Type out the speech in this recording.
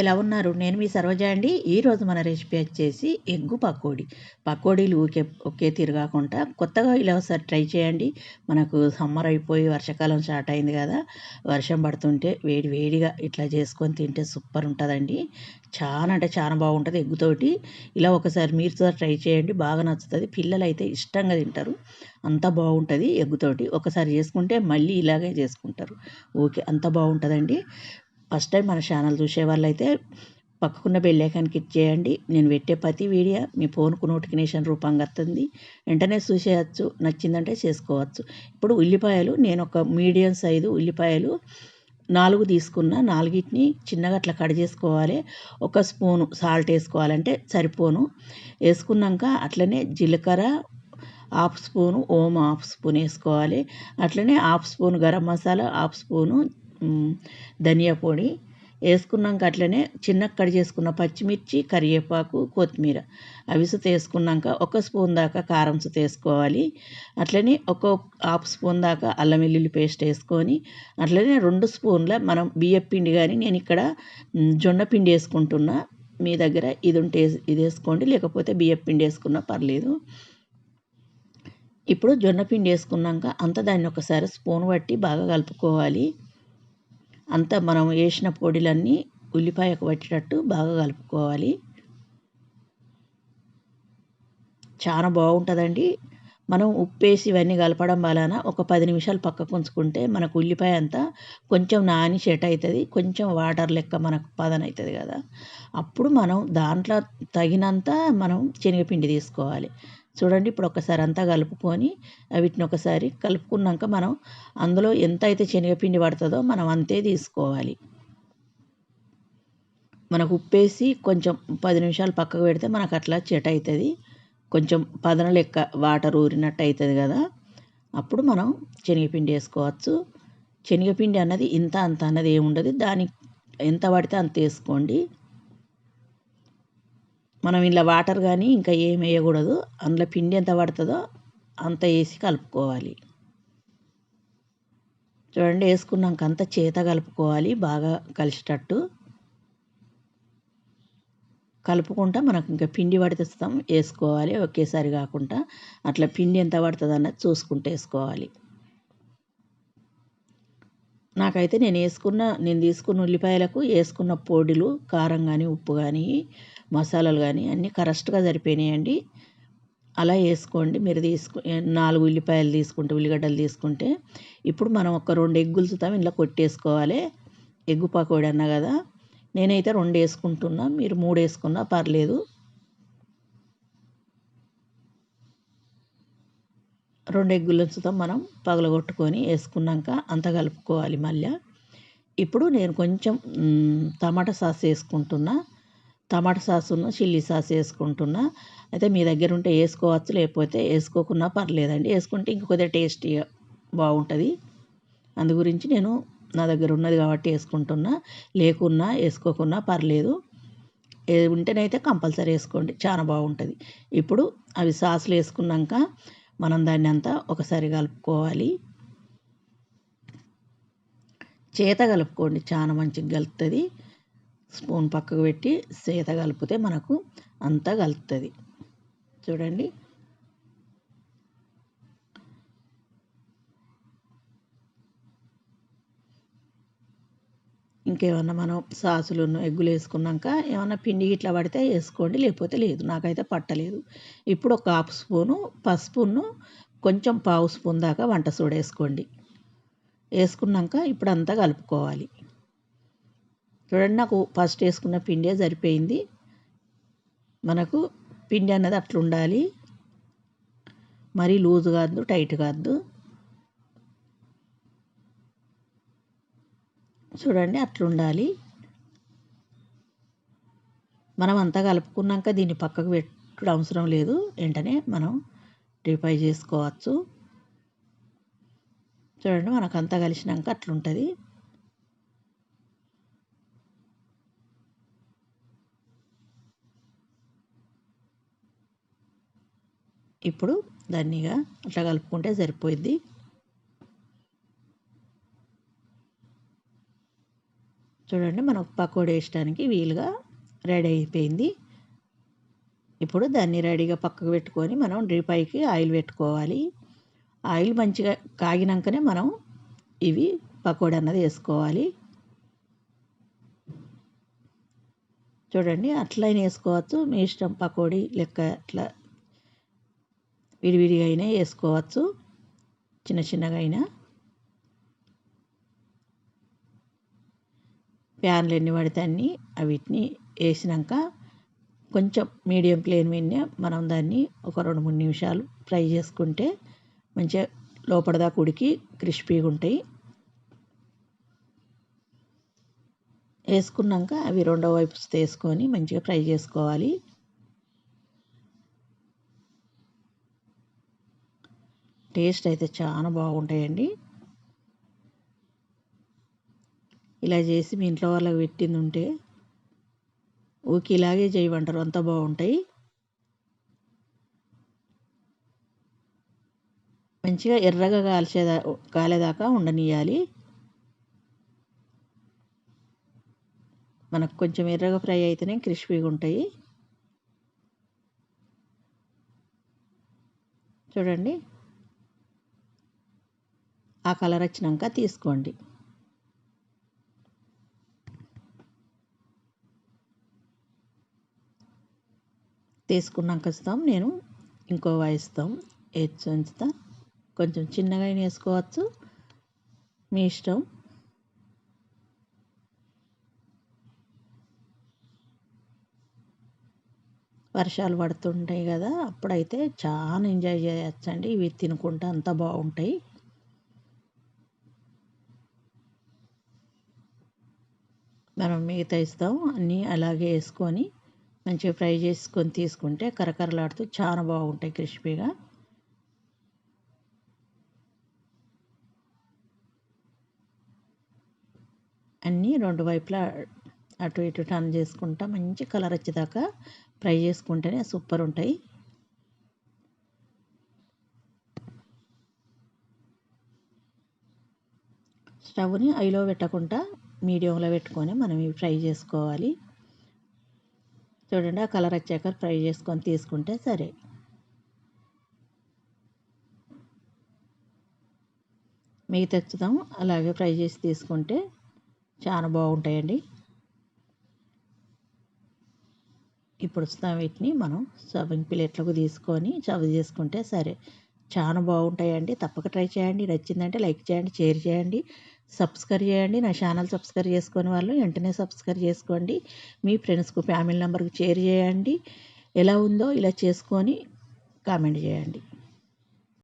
ఎలా ఉన్నారు? నేను మీ సరోజ అండి. ఈరోజు మన రెసిపీ వచ్చేసి ఎగ్గు పకోడీ. పకోడీలు ఊకే ఒకే తిరగాకుండా కొత్తగా ఇలా ఒకసారి ట్రై చేయండి. మనకు సమ్మర్ అయిపోయి వర్షాకాలం స్టార్ట్ అయింది కదా వర్షం పడుతుంటే వేడి వేడిగా ఇట్లా చేసుకొని తింటే సూపర్ ఉంటుందండి. చాలా అంటే చాలా బాగుంటుంది ఎగ్గుతోటి ఇలా ఒకసారి మీరు ట్రై చేయండి. బాగా నచ్చుతుంది. పిల్లలు అయితే ఇష్టంగా తింటారు. అంత బాగుంటుంది ఎగ్గుతోటి ఒకసారి చేసుకుంటే మళ్ళీ ఇలాగే చేసుకుంటారు. ఓకే అంత బాగుంటుందండి. ఫస్ట్ టైం మన ఛానల్ చూసే వాళ్ళైతే పక్కకున్న బెల్లైకాన్ క్లిక్ చేయండి. నేను పెట్టే ప్రతి వీడియో మీ ఫోన్కు నోటిఫికేషన్ రూపంగా వస్తుంది. వెంటనే చూసేయచ్చు నచ్చిందంటే చేసుకోవచ్చు. ఇప్పుడు ఉల్లిపాయలు నేను ఒక మీడియం సైజు ఉల్లిపాయలు నాలుగు తీసుకున్న నాలుగిటిని చిన్నగా అట్లా కట్ చేసుకోవాలి. ఒక స్పూను సాల్ట్ వేసుకోవాలంటే సరిపోను. వేసుకున్నాక అట్లనే జీలకర్ర హాఫ్ స్పూను ఓం హాఫ్ స్పూన్ వేసుకోవాలి. అట్లనే half spoon garam masala half spoon ధనియా పొడి వేసుకున్నాక అట్లనే చిన్న కట్ చేసుకున్న పచ్చిమిర్చి కరివేపాకు కొత్తిమీర. అవి సుత వేసుకున్నాక ఒక స్పూన్ దాకా కారం సుత వేసుకోవాలి. అట్లనే ఒక హాఫ్ స్పూన్ దాకా అల్లం వెల్లుల్లి పేస్ట్ వేసుకొని అట్లనే రెండు స్పూన్ల మనం బియ్యం పిండి కానీ నేను ఇక్కడ జొన్న పిండి వేసుకుంటున్నా. మీ దగ్గర ఇది ఉంటే ఇది వేసుకోండి. లేకపోతే బియ్యం పిండి వేసుకున్నా పర్లేదు. ఇప్పుడు జొన్న పిండి వేసుకున్నాక అంత దాన్ని ఒకసారి స్పూన్ పట్టి బాగా కలుపుకోవాలి. అంతా మనం వేసిన పొడిలన్నీ ఉల్లిపాయకు పట్టేటట్టు బాగా కలుపుకోవాలి. చాలా బాగుంటుందండి. మనం ఉప్పు వేసి ఇవన్నీ కలపడం వలన ఒక పది నిమిషాలు పక్కకు ఉంచుకుంటే మనకు ఉల్లిపాయ అంతా కొంచెం నాని సెట్ అవుతుంది కొంచెం వాటర్ లెక్క మనకు పదన అవుతుంది కదా. అప్పుడు మనం దాంట్లో తగినంత మనం శనగపిండి తీసుకోవాలి. చూడండి ఇప్పుడు ఒకసారి అంతా కలుపుకొని వీటిని ఒకసారి కలుపుకున్నాక మనం అందులో ఎంత అయితే శనగపిండి పడుతుందో మనం అంతే తీసుకోవాలి. మనకు ఉప్పేసి కొంచెం పది నిమిషాలు పక్కకు పెడితే మనకు అట్లా చెట అవుతుంది కొంచెం పదన లెక్క వాటర్ ఊరినట్టు అవుతుంది కదా. అప్పుడు మనం శనగపిండి వేసుకోవచ్చు. శనగపిండి అన్నది ఇంత అంత అన్నది ఏముండదు. దానికి ఎంత పడితే అంత వేసుకోండి. మనం ఇలా వాటర్ కానీ ఇంకా ఏం వేయకూడదు. అందులో పిండి ఎంత పడుతుందో అంత వేసి కలుపుకోవాలి. చూడండి వేసుకున్నాక అంత చేత కలుపుకోవాలి. బాగా కలిసేటట్టు. కలుపుకుంటా మనకు ఇంకా పిండి పడితేస్తాం. వేసుకోవాలి. ఒకేసారి కాకుండా అట్లా పిండి ఎంత పడుతుంది అన్నది చూసుకుంటూ వేసుకోవాలి. నాకైతే నేను వేసుకున్న నేను తీసుకున్న ఉల్లిపాయలకు వేసుకున్న పొడిలు కారం కానీ ఉప్పు కానీ మసాలాలు కానీ అన్నీ కరెక్ట్గా సరిపోయినాయండి. అలా వేసుకోండి. మీరు తీసుకు నాలుగు ఉల్లిపాయలు తీసుకుంటే ఉల్లిగడ్డలు తీసుకుంటే ఇప్పుడు మనం ఒక రెండు ఎగ్గులు చూద్దాం. ఇంట్లో కొట్టేసుకోవాలి. ఎగ్గు పకోడీ అన్నా కదా. నేనైతే రెండు వేసుకుంటున్నా. మీరు మూడు వేసుకున్నా పర్లేదు. రెండు ఎగ్గులు ఉంచుతాం మనం పగలగొట్టుకొని వేసుకున్నాక అంత కలుపుకోవాలి మళ్ళీ. ఇప్పుడు నేను కొంచెం టమాటా సాస్ వేసుకుంటున్నా. టమాటా సాసును చిల్లీ సాస్ వేసుకుంటున్నా. అయితే మీ దగ్గర ఉంటే వేసుకోవచ్చు లేకపోతే వేసుకోకున్నా పర్లేదండి. వేసుకుంటే ఇంక టేస్టీగా బాగుంటుంది. అందు గురించి నేను నా దగ్గర ఉన్నది కాబట్టి వేసుకుంటున్నా. లేకున్నా వేసుకోకున్నా పర్లేదు. ఉంటేనైతే కంపల్సరీ వేసుకోండి. చాలా బాగుంటుంది. ఇప్పుడు అవి సాసులు వేసుకున్నాక మనం దాన్ని అంతా ఒకసారి కలుపుకోవాలి. చేత కలుపుకోండి. చాలా మంచిగా కలుపుతుంది స్పూన్ పక్కకు పెట్టి సేత కలిపితే మనకు అంతా కలుపుతుంది. చూడండి. ఇంకేమన్నా మనం సాసులు ఎగ్గులు వేసుకున్నాక ఏమన్నా పిండి ఇట్లా పడితే వేసుకోండి లేకపోతే లేదు. నాకైతే పట్టలేదు. ఇప్పుడు ఒక హాఫ్ స్పూను పసుపును కొంచెం పావు స్పూన్ దాకా వంట సోడా వేసుకోండి. వేసుకున్నాక ఇప్పుడు అంతా కలుపుకోవాలి. చూడండి నాకు ఫస్ట్ వేసుకున్న పిండే సరిపోయింది. మనకు పిండి అన్నది అట్లా ఉండాలి. మరీ లూజ్ కాదు టైట్ కాదు. చూడండి అట్లా ఉండాలి. మనం అంతా కలుపుకున్నాక దీన్ని పక్కకు పెట్టడం అవసరం లేదు. వెంటనే మనం రిఫై చేసుకోవచ్చు. చూడండి మనకు అంతా కలిసినాక అట్లుంటుంది ఇప్పుడు దాన్నిగా అట్లా కలుపుకుంటే సరిపోయిద్ది. చూడండి మనకు పకోడీ వేయడానికి వీలుగా రెడీ అయిపోయింది. ఇప్పుడు దాన్ని రెడీగా పక్కకు పెట్టుకొని మనం డ్రీపైకి ఆయిల్ పెట్టుకోవాలి. ఆయిల్ మంచిగా కాగినాకనే మనం ఇవి పకోడీ అన్నది వేసుకోవాలి. చూడండి అట్లయినా వేసుకోవచ్చు. మీ ఇష్టం పకోడీ లెక్క అట్లా విడివిడిగా అయినా వేసుకోవచ్చు. చిన్న చిన్నగా అయినా. ప్యాన్లు ఎన్ని పడితే అన్ని అవిటిని వేసినాక కొంచెం మీడియం ఫ్లేమ్ మీద మనం దాన్ని ఒక రెండు మూడు నిమిషాలు ఫ్రై చేసుకుంటే మంచిగా లోపలదాకా ఉడికి క్రిస్పీగా ఉంటాయి. వేసుకున్నాక అవి రెండో వైపు వేసుకొని మంచిగా ఫ్రై చేసుకోవాలి. టేస్ట్ అయితే చాలా బాగుంటాయండి. ఇలా చేసి మీ ఇంట్లో వాళ్ళకి పెట్టింది ఉంటే ఊకి ఇలాగే చేయమంటారు అంత బాగుంటాయి. మంచిగా ఎర్రగా కాల్చేదా కాలేదాకా ఉండనియాలి మనకు కొంచెం ఎర్రగా ఫ్రై అయితేనే క్రిస్పీగా ఉంటాయి. చూడండి. ఆ కలర్ వచ్చినాక తీసుకోండి. తీసుకున్నాక ఇస్తాం. నేను ఇంకో వాయిస్తాం వేసి ఉంచుతా కొంచెం చిన్నగా అయినా వేసుకోవచ్చు. మీ ఇష్టం. వర్షాలు పడుతుంటాయి కదా అప్పుడైతే చాలా ఎంజాయ్ చేయొచ్చండి. ఇవి తినుకుంటా అంత బాగుంటాయి. మనం మిగతా ఇస్తాం అన్నీ అలాగే వేసుకొని మంచిగా ఫ్రై చేసుకొని తీసుకుంటే కరకరలాడుతూ చాలా బాగుంటాయి క్రిస్పీగా. అన్నీ రెండు వైపులా అటు ఇటు టర్న్ చేసుకుంటా మంచి కలర్ వచ్చేదాకా ఫ్రై చేసుకుంటేనే సూపర్ ఉంటాయి. స్టవ్ని ఐలో పెట్టకుండా మీడియంలో పెట్టుకొని మనం ఇవి ఫ్రై చేసుకోవాలి. చూడండి ఆ కలర్ వచ్చాక ఫ్రై చేసుకొని తీసుకుంటే సరే. మిగతా తెచ్చుదాం అలాగే ఫ్రై చేసి తీసుకుంటే చాలా బాగుంటాయండి. ఇప్పుడు వస్తాం వీటిని మనం సర్వింగ్ ప్లేట్లకు తీసుకొని సర్వ్ చేసుకుంటే సరే. చాలా బాగుంటాయండి. తప్పక ట్రై చేయండి. నచ్చిందంటే లైక్ చేయండి షేర్ చేయండి. సబ్స్క్రైబ్ చేయండి. నా ఛానల్ సబ్స్క్రైబ్ చేసుకునే వాళ్ళు వెంటనే సబ్స్క్రైబ్ చేసుకోండి. మీ ఫ్రెండ్స్కు ఫ్యామిలీ నెంబర్కు షేర్ చేయండి. ఎలా ఉందో ఇలా చేసుకొని కామెంట్ చేయండి.